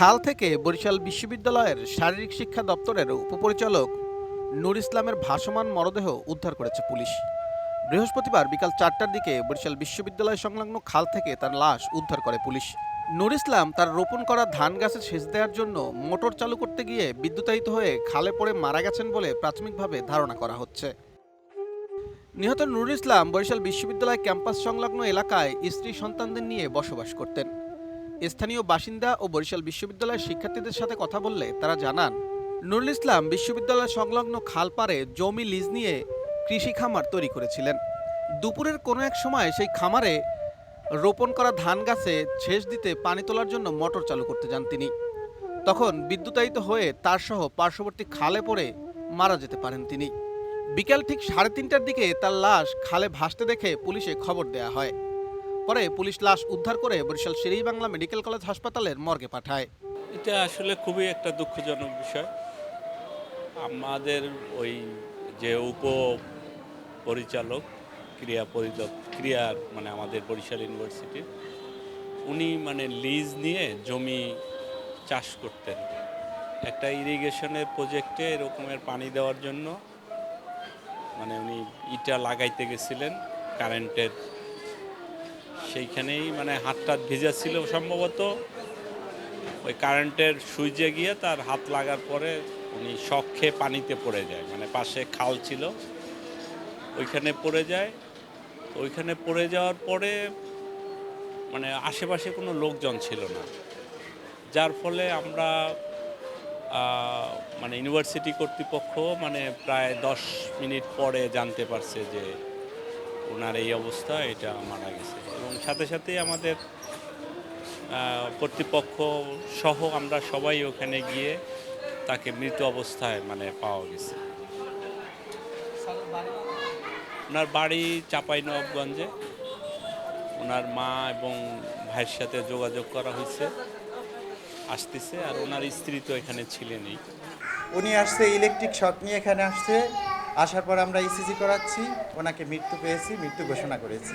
খাল থেকে বরিশাল বিশ্ববিদ্যালয়ের শারীরিক শিক্ষা দপ্তরের উপপরিচালক নূর ইসলামের ভাসমান মরদেহ উদ্ধার করেছে পুলিশ। বৃহস্পতিবার বিকাল চারটার দিকে বরিশাল বিশ্ববিদ্যালয় সংলগ্ন খাল থেকে তার লাশ উদ্ধার করে পুলিশ। নূর ইসলাম তার রোপণ করা ধান গাছে সেচ দেওয়ার জন্য মোটর চালু করতে গিয়ে বিদ্যুতায়িত হয়ে খালে পড়ে মারা গেছেন বলে প্রাথমিকভাবে ধারণা করা হচ্ছে। নিহত নুর ইসলাম বরিশাল বিশ্ববিদ্যালয় ক্যাম্পাস সংলগ্ন এলাকায় স্ত্রী সন্তানদের নিয়ে বসবাস করতেন। স্থানীয় বাসিন্দা ও বরিশাল বিশ্ববিদ্যালয়ের শিক্ষার্থীদের সাথে কথা বললে তারা জানান, নুরুল ইসলাম বিশ্ববিদ্যালয় সংলগ্ন খালপাড়ে জমি লিজ নিয়ে কৃষি খামার তৈরি করেছিলেন। দুপুরের কোনো এক সময় সেই খামারে রোপণ করা ধান গাছে সেচ দিতে পানি তোলার জন্য মোটর চালু করতে যান তিনি। তখন বিদ্যুতায়িত হয়ে তার সহ পার্শ্ববর্তী খালে পড়ে মারা যেতে পারেন তিনি। বিকাল ঠিক সাড়ে তিনটার দিকে তার লাশ খালে ভাসতে দেখে পুলিশে খবর দেয়া হয়। পরে পুলিশ লাশ উদ্ধার করে বরিশাল শেরেই বাংলা মেডিকেল কলেজ হাসপাতালের মর্গে পাঠায়। এটা আসলে খুবই একটা দুঃখজনক বিষয়। আমাদের ওই যে উপ পরিচালক ক্রিয়া পরিচালক ক্রিয়ার মানে আমাদের বরিশাল ইউনিভার্সিটির, উনি মানে লিজ নিয়ে জমি চাষ করতেন। একটা ইরিগেশনের প্রজেক্টে এরকমের পানি দেওয়ার জন্য মানে উনি ইটা লাগাইতে গেছিলেন, কারেন্টের সেইখানেই মানে হাতটা ভেজা ছিল সম্ভবত। ওই কারেন্টের সুইচে গিয়ে তার হাত লাগার পরে উনি শখ খেয়ে পানিতে পড়ে যায়। মানে পাশে খাল ছিল, ওইখানে পড়ে যায়। ওইখানে পড়ে যাওয়ার পরে মানে আশেপাশে কোনো লোকজন ছিল না। যার ফলে আমরা মানে ইউনিভার্সিটি কর্তৃপক্ষ মানে প্রায় দশ মিনিট পরে জানতে পারছে যে ওনার এই অবস্থা, এটা মারা গেছে। এবং সাথে সাথে আমাদের কর্তৃপক্ষ সহ আমরা সবাই ওখানে গিয়ে তাকে মৃত অবস্থায় মানে পাওয়া গেছে। ওনার বাড়ি চাপাই নবাবগঞ্জে ওনার মা এবং ভাইয়ের সাথে যোগাযোগ করা হয়েছে, আসতেছে, আর ওনার স্ত্রী তো এখানে ছিলেনই। উনি আসছে ইলেকট্রিক শক নিয়ে এখানে আসছে। আসার পর আমরা ইসিজি করাচ্ছি, ওনাকে মৃত্যু পেয়েছি, মৃত্যু ঘোষণা করেছি।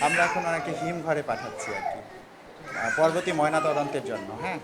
আমরা এখন ওনাকে হিমঘরে পাঠাচ্ছি আর কি। পরবর্তী ময়না তদন্তের জন্য হ্যাঁ?